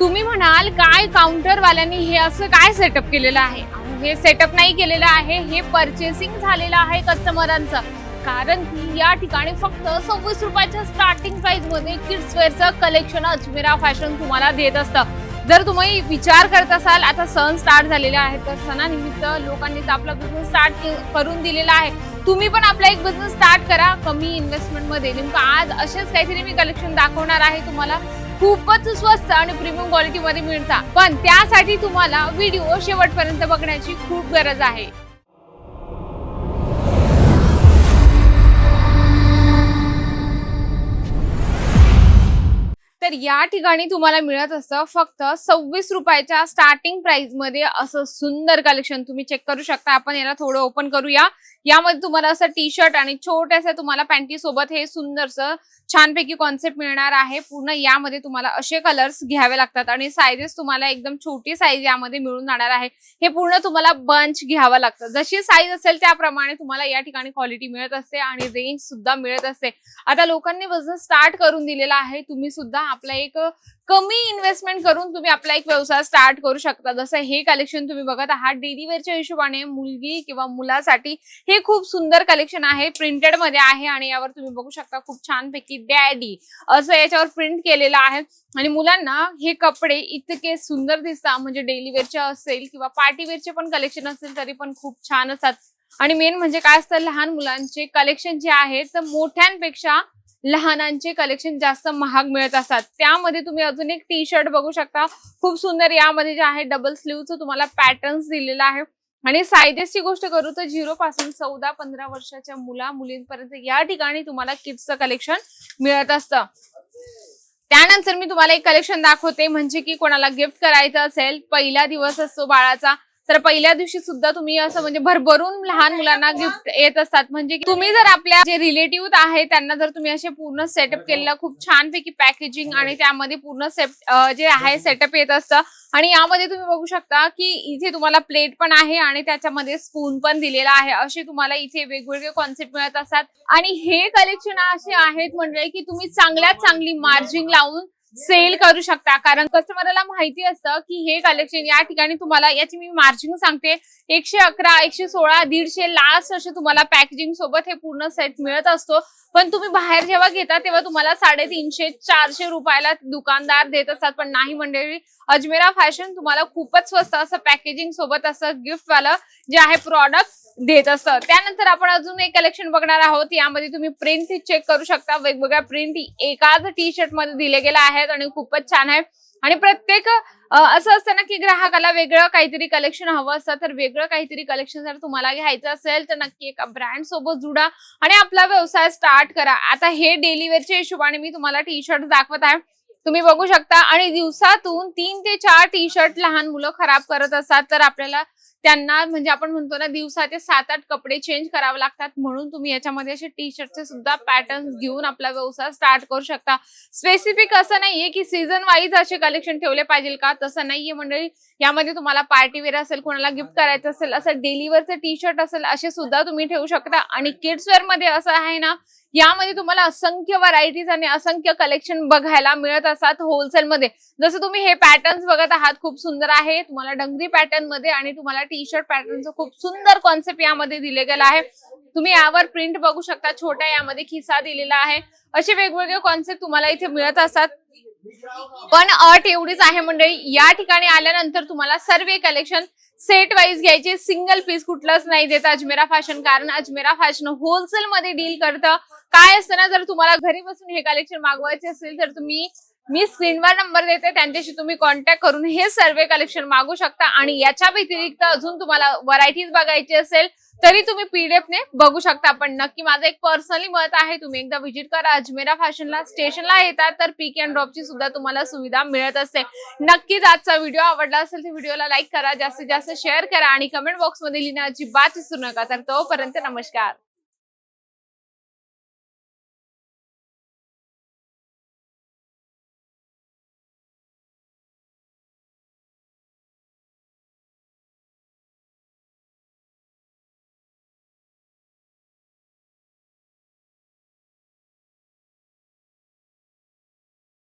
तुम्ही म्हणाल काय काउंटरवाल्यांनी हे असं काय सेटअप केलेलं आहे? हे सेटअप नाही केलेलं आहे हे परचेसिंग झालेलं आहे कस्टमरांचं कारण की या ठिकाणी फक्त सव्वीस रुपयाच्या स्टार्टिंग प्राइसमध्ये किड्स कलेक्शन अजमेरा फॅशन तुम्हाला देत असतं. जर तुम्ही विचार करत असाल आता सण स्टार्ट झालेले आहेत तर सणानिमित्त लोकांनी तर आपला बिझनेस स्टार्ट करून दिलेला आहे. तुम्ही पण आपला एक बिझनेस स्टार्ट करा. कमी इन्व्हेस्टमेंटमध्ये नेमकं आज असेच काहीतरी मी कलेक्शन दाखवणार आहे तुम्हाला. खूपच स्वस्त आणि प्रीमियम क्वालिटी मध्ये मिळतात पण त्यासाठी तुम्हाला व्हिडिओ शेवटपर्यंत बघण्याची खूप गरज आहे. या ठिकाणी तुम्हाला मिळत असतं फक्त सव्वीस रुपयाच्या स्टार्टिंग प्राइसमध्ये असं सुंदर कलेक्शन तुम्ही चेक करू शकता. आपण याला थोडं ओपन करूया. यामध्ये तुम्हाला असं टी शर्ट आणि छोट्याशा तुम्हाला पॅन्टी सोबत हे सुंदरसं छानपैकी कॉन्सेप्ट मिळणार आहे. पूर्ण यामध्ये तुम्हाला असे कलर्स घ्यावे लागतात आणि सायझेस तुम्हाला एकदम छोटी साईज यामध्ये मिळून जाणार आहे. हे पूर्ण तुम्हाला बंच घ्यावं लागतं. जशी साईज असेल त्याप्रमाणे तुम्हाला या ठिकाणी क्वालिटी मिळत असते आणि रेंज सुद्धा मिळत असते. आता लोकांनी बिझनेस स्टार्ट करून दिलेला आहे. तुम्ही सुद्धा आपला एक कमी इन्व्हेस्टमेंट करून तुम्ही आपला एक व्यवसाय स्टार्ट करू शकता. जसं हे कलेक्शन तुम्ही बघत आहात डेली वेअरच्या हिशोबाने मुलगी किंवा मुलासाठी हे खूप सुंदर कलेक्शन आहे प्रिंटेडमध्ये आहे आणि यावर तुम्ही बघू शकता खूप छानपैकी डॅडी असं याच्यावर प्रिंट केलेलं आहे. आणि मुलांना हे कपडे इतके सुंदर दिसतात म्हणजे डेली वेअरचे असेल किंवा पार्टी वेअरचे पण कलेक्शन असेल तरी पण खूप छान असतात. आणि मेन म्हणजे काय असतं लहान मुलांचे कलेक्शन जे आहे तर मोठ्यांपेक्षा लहानांचे कलेक्शन जास्त महाग मिळत असतात. त्यामध्ये तुम्ही अजून एक टी शर्ट बघू शकता. खूप सुंदर यामध्ये जे आहे डबल स्लीवचं तुम्हाला पॅटर्न्स दिलेलं आहे. आणि सायजेसची गोष्ट करू तर झिरो पासून चौदा पंधरा वर्षाच्या मुला मुलींपर्यंत या ठिकाणी तुम्हाला किड्सचं कलेक्शन मिळत असतं. त्यानंतर मी तुम्हाला एक कलेक्शन दाखवते. म्हणजे की कोणाला गिफ्ट करायचं असेल पहिला दिवस असतो बाळाचा. तर पहिल्या दिवशी सुद्धा तुम्ही असं म्हणजे भरभरून लहान मुलांना गिफ्ट येत असतात. म्हणजे तुम्ही जर आपल्या जे रिलेटिव्ह आहे त्यांना जर तुम्ही असे पूर्ण सेटअप केलेलं खूप छानपैकी पॅकेजिंग आणि त्यामध्ये पूर्ण सेट जे आहे सेटअप येत असतं. आणि यामध्ये तुम्ही बघू शकता की इथे तुम्हाला प्लेट पण आहे आणि त्याच्यामध्ये स्पून पण दिलेला आहे. असे तुम्हाला इथे वेगवेगळे कॉन्सेप्ट मिळत असतात. आणि हे कलेक्शन असे आहेत म्हणजे की तुम्ही चांगल्यात चांगली मार्जिन लावून सेल करू शकता. कारण कस्टमरला माहिती असतं की हे कलेक्शन या ठिकाणी तुम्हाला याची मी मार्जिन सांगते. एकशे अकरा एकशे सोळा दीडशे लास्ट असे तुम्हाला पॅकेजिंग सोबत हे पूर्ण सेट मिळत असतो. पण तुम्ही बाहेर जेव्हा घेता तेव्हा तुम्हाला साडेतीनशे चारशे रुपयाला दुकानदार देत असतात. पण नाही मंडळी अजमेरा फॅशन तुम्हाला खूपच स्वस्त असं पॅकेजिंग सोबत असं गिफ्टवालं जे आहे प्रॉडक्ट देत असतं त्यानंतर आपण अजून एक कलेक्शन बघणार आहोत. यामध्ये तुम्ही प्रिंट चेक करू शकता. वेगवेगळ्या प्रिंट एकाच टी शर्टमध्ये दिले गेल्या आहेत आणि खूपच छान आहे. आणि प्रत्येक असं असतं ना की ग्राहकाला वेगळं काहीतरी कलेक्शन हवं असतं. तर वेगळं काहीतरी कलेक्शन जर तुम्हाला घ्यायचं असेल तर नक्की एका ब्रँड सोबत जुडा आणि आपला व्यवसाय स्टार्ट करा. आता हे डेलिव्हरीच्या हिशोबाने मी तुम्हाला टी शर्ट दाखवत आहे. तुम्ही बघू शकता. आणि दिवसातून तीन ते चार टी शर्ट लहान मुलं खराब करत असतात. तर आपल्याला त्यांना म्हणजे आपण म्हणतो ना दिवसाचे सात आठ कपडे चेंज करावे लागतात. म्हणून तुम्ही याच्यामध्ये असे टी शर्टचे सुद्धा पॅटर्न घेऊन आपला व्यवसाय स्टार्ट करू शकता. स्पेसिफिक असं नाहीये की सीझन वाईज असे कलेक्शन ठेवले पाहिजे का? तसं नाहीये मंडळी. यामध्ये तुम्हाला पार्टी वेअर असेल कोणाला गिफ्ट करायचं असेल असं डेलीवरचे टी शर्ट असेल असे सुद्धा तुम्ही ठेवू शकता. आणि किड्स वेअरमध्ये असं आहे ना यामध्ये तुम्हाला असंख्य व्हरायटीज आणि असंख्य कलेक्शन बघायला मिळत असतात होलसेल मध्ये. जसं तुम्ही हे पॅटर्न्स बघत आहात खूप सुंदर आहे. तुम्हाला डंगरी पॅटर्नमध्ये आणि तुम्हाला टी शर्ट पॅटर्नचं खूप सुंदर कॉन्सेप्ट यामध्ये दिले गेला आहे. तुम्ही यावर प्रिंट बघू शकता. छोट्या यामध्ये खिसा दिलेला आहे. असे वेगवेगळे कॉन्सेप्ट तुम्हाला इथे मिळत असतात. पण अट एवढीच आहे मंडळी. या ठिकाणी आल्यानंतर तुम्हाला सर्व कलेक्शन सेट वाईज घ्यायचे. सिंगल पीस कुठलाच नाही देत अजमेरा फॅशन कारण अजमेरा फॅशन होलसेल मध्ये डील करतं. काय असतं ना जर तुम्हाला घरी बसून हे कलेक्शन मागवायचे असेल तर तुम्ही मी स्क्रीनवर नंबर देते. त्यांच्याशी तुम्ही कॉन्टॅक्ट करून हे सर्व कलेक्शन मागू शकता. आणि याच्या व्यतिरिक्त अजून तुम्हाला व्हरायटीज बघायची असेल तरी तुम्ही पीडीएफ ने बघू शकता पण नक्की माझं एक पर्सनली मत आहे तुम्ही एकदा व्हिजिट करा. अजमेरा फॅशनला स्टेशनला येतात तर पिक अँड ड्रॉपची सुद्धा तुम्हाला सुविधा मिळत असते. नक्कीच आजचा व्हिडिओ आवडला असेल तर व्हिडिओला लाईक करा जास्तीत जास्त शेअर करा आणि कमेंट बॉक्समध्ये लिहिण्याची लिहिणं अजिबात विसरू नका. तर तोपर्यंत नमस्कार.